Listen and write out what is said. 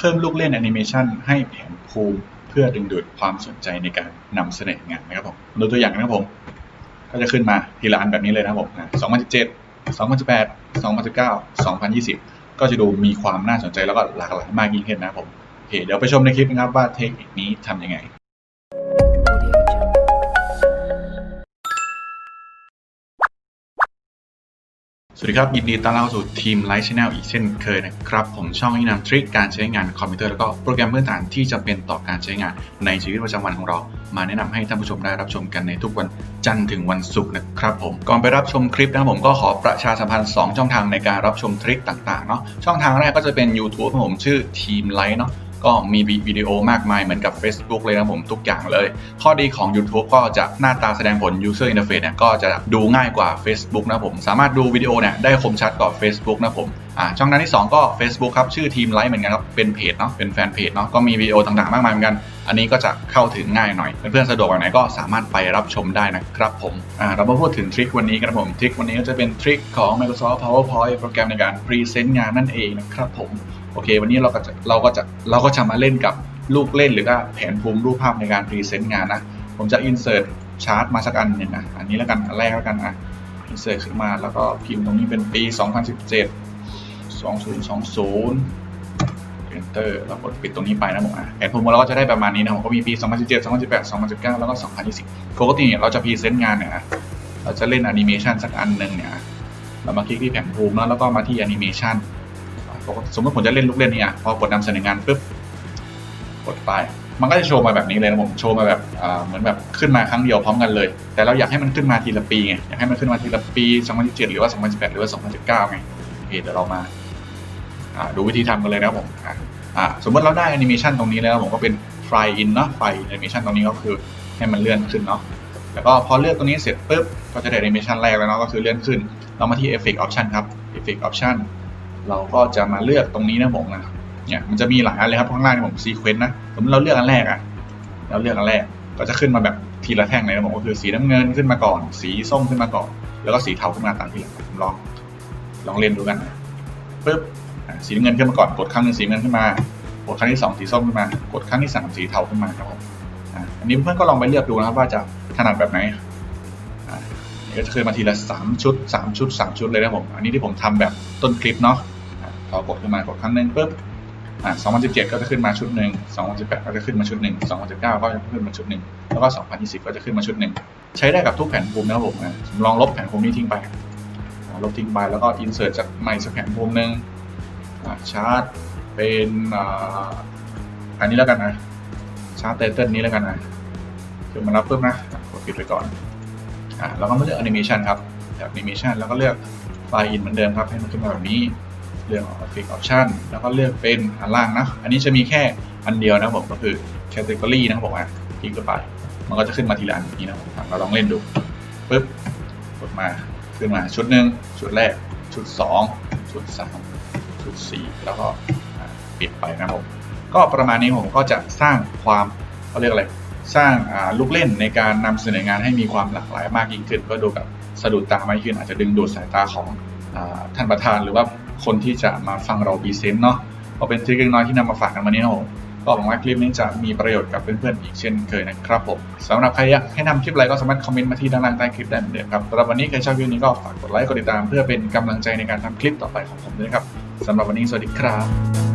พิ่มลูกเล่นแอนิเมชันให้แผนภูมิเพื่อดึงดูดความสนใจในการนำเสนองานนะครับผมดูตัวอย่างนะครับผม ก็จะขึ้นมาทีละอันแบบนี้เลยนะครับผมอะ2017 2018 2019 2020ก็จะดูมีความน่าสนใจแล้วก็หลากหลายมากยิ่งขึ้นนะครับผมโอเคเดี๋ยวไปชมในคลิปนะครับว่าเทคนิคนี้ทำยังไง สวัสดีครับ ยินดีต้อนรับสู่ทีมไลฟ์ช n แนลอีกเช่นเคยนะครับ ผมช่องที่นำทริคการใช้งานคอมพิวเตอร์แล้วก็โปรแกรมพื้นฐานที่จำเป็นต่อการใช้งานในชีวิตประจำวันของเรา มาแนะนำให้ท่านผู้ชมได้รับชมกันในทุกวันจันทร์ถึงวันศุกร์นะครับผมก่อนไปรับชมคลิปนะครับผมก็ขอประชาสัมพันธ์ 2 ช่องทางในการรับชมทริคต่างๆเนาะช่องทางแรกก็จะเป็น YouTube ของผมชื่อทีมไลฟ์เนาะ ก็มีวิดีโอมากมายเหมือนกับ Facebook เลยนะผมทุกอย่างเลย ข้อดีของ YouTube ก็จะหน้าตาแสดงผล User Interface เนี่ยก็จะดูง่ายกว่า Facebook นะผม สามารถดูวิดีโอเนี่ยได้คมชัดกว่า Facebook นะผมอ่าช่องทางที่ 2 ก็ Facebook ครับ ชื่อทีมไลฟ์เหมือนกันครับ เป็นเพจเนาะเป็นแฟนเพจเนาะก็มีวิดีโอต่างๆ มากมายเหมือนกัน อันนี้ก็จะเข้าถึงง่ายหน่อยเพื่อนๆสะดวกแบบไหนก็สามารถไปรับชมได้นะครับผมอ่าเรามาพูดถึงทริควันนี้กันผมทริควันนี้ก็จะเป็นทริคของ Microsoft PowerPoint โปรแกรมในการพรีเซนต์งานนั่นเองนะครับผม โอเค วันนี้เราก็จะเราก็จะเราก็จะมาเล่นกับลูกเล่นหรือว่าแผนภูมิรูปภาพในการพรีเซนต์งานนะ ผมจะ insert ชาร์ตมาสักอันหนึ่งนะอันนี้แล้วกันอันแรกแล้วกันอะ insert ขึ้นมาแล้วก็พิมพ์ตรงนี้เป็นปี 2017 2020 enter แล้วกดปิดตรงนี้ไปนะผมอะแผนภูมิเราก็จะได้ประมาณนี้นะผมก็มีปี 2017 2018 2019 แล้วก็ 2020ปกติเราจะพรีเซนต์งานเนี่ยเราจะเล่นแอนิเมชันสักอันหนึ่งเนี่ยเรามาคลิกที่แผนภูมิแล้วแล้วก็มาที่แอนิเมชัน สมมติผมจะเล่นลูกเล่นเนี่ยพอกดนำเสนองานปุ๊บกดไปมันก็จะโชว์มาแบบนี้เลยนะผมโชว์มาแบบเหมือนแบบขึ้นมาครั้งเดียวพร้อมกันเลย แต่เราอยากให้มันขึ้นมาทีละปีไงอยากให้มันขึ้นมาทีละปี 2017 หรือว่า 2018 หรือว่า 2019 ไงโอเคเดี๋ยวเรามาดูวิธีทำกันเลยนะครับผมสมมติเราได้แอนิเมชันตรงนี้แล้วผมก็เป็นไฟอินเนาะไฟแอนิเมชันตรงนี้ก็คือให้มันเลื่อนขึ้นเนาะแล้วก็พอเลือกตรงนี้เสร็จปุ๊บก็จะได้แอนิเมชันแรกแล้วเนาะก็คือเลื่อนขึ้น เรามาที่ Effect Option ครับ Effect Option เราก็จะมาเลือกตรงนี้นะผมนะเนี่ยมันจะมีหลายอันเลยครับข้างล่างนี่ผมซีเควนต์นะสมมติเราเลือกอันแรกอะเราเลือกอันแรกก็จะขึ้นมาแบบทีละแท่งเลยนะผมก็คือสีน้ำเงินขึ้นมาก่อน สีส้มขึ้นมาก่อน แล้วก็สีเทาขึ้นมาตามทีหลังผมลองลองเล่นดูกันปึ๊บสีน้ำเงินขึ้นมาก่อนกดครั้งหนึ่งสีเงินขึ้นมา กดครั้งที่สองสีส้มขึ้นมา กดครั้งที่สามสีเทาขึ้นมาครับผมอันนี้เพื่อนก็ลองไปเลือกดูนะครับว่าจะถนัดแบบไหน ก็จะขึ้นมาทีละสามชุดสามชุดสามชุดเลยนะผม อันนี้ที่ผมทำแบบต้นคลิปเนาะพอกดขึ้นมากดครั้งหนึ่งปุ๊บอ่า2017 ก็จะขึ้นมาชุดหนึ่ง2018 ก็จะขึ้นมาชุดหนึ่ง2019 ก็จะขึ้นมาชุดหนึ่งแล้วก็ 2020 ก็จะขึ้นมาชุดหนึ่งใช้ได้กับทุกแผ่นภูมินะครับผมนะผมลองลบแผ่นภูมินี้ทิ้งไป ลบทิ้งไปแล้วก็ insert จากใหม่สักแผ่นภูมิหนึ่งชาร์ตเป็นอ่าอันนี้แล้วกันนะชาร์ตไตเติลนี้แล้วกันนะคือมารับเพิ่มนะกดปิดไปก่อน อ่าแล้วก็มาเลือก animation ครับแบบ animation แล้วก็เลือกไฟล์ in เหมือนเดิมครับให้มันขึ้นมาแบบนี้เลือก Effect Option แล้วก็เลือกเป็นอันล่างนะ อันนี้จะมีแค่อันเดียวนะผมก็คือ Category นะครับผมอะคลิกเข้าไป มันก็จะขึ้นมาทีละอันนี้นะผมเราลองเล่นดูปึ๊บกดมาขึ้นมาชุดหนึ่งชุดแรกชุด 2 ชุด 3 ชุด 4 แล้วก็ปิดไปนะครับผมก็ประมาณนี้ผมก็จะสร้างความเขาเรียกอะไร สร้างลูกเล่นในการนำเสนองานให้มีความหลากหลายมากยิ่งขึ้น ก็ดูกับสะดุดตามากขึ้นอาจจะดึงดูดสายตาของอท่านประธานหรือว่าคนที่จะมาฟังเราพรีเซนเนาะก็เป็นทริคเล็กน้อยที่นำมาฝากกันวันนี้นะผมก็หวังว่าคลิปนี้จะมีประโยชน์กับเพื่อนๆอีกเช่นเคยนะครับผมสำหรับใครอยากให้นำคลิปอะไรก็สามารถคอมเมนต์มาที่ด้านล่างใต้คลิปได้เหมือนเดิมครับสำหรับวันนี้ใครชอบคลิปนี้ก็ฝากกดไลค์กดติดตามเพื่อเป็นกำลังใจในการทำคลิปต่อไปของผมด้วยครับสำหรับวันนี้สวัสดีครับ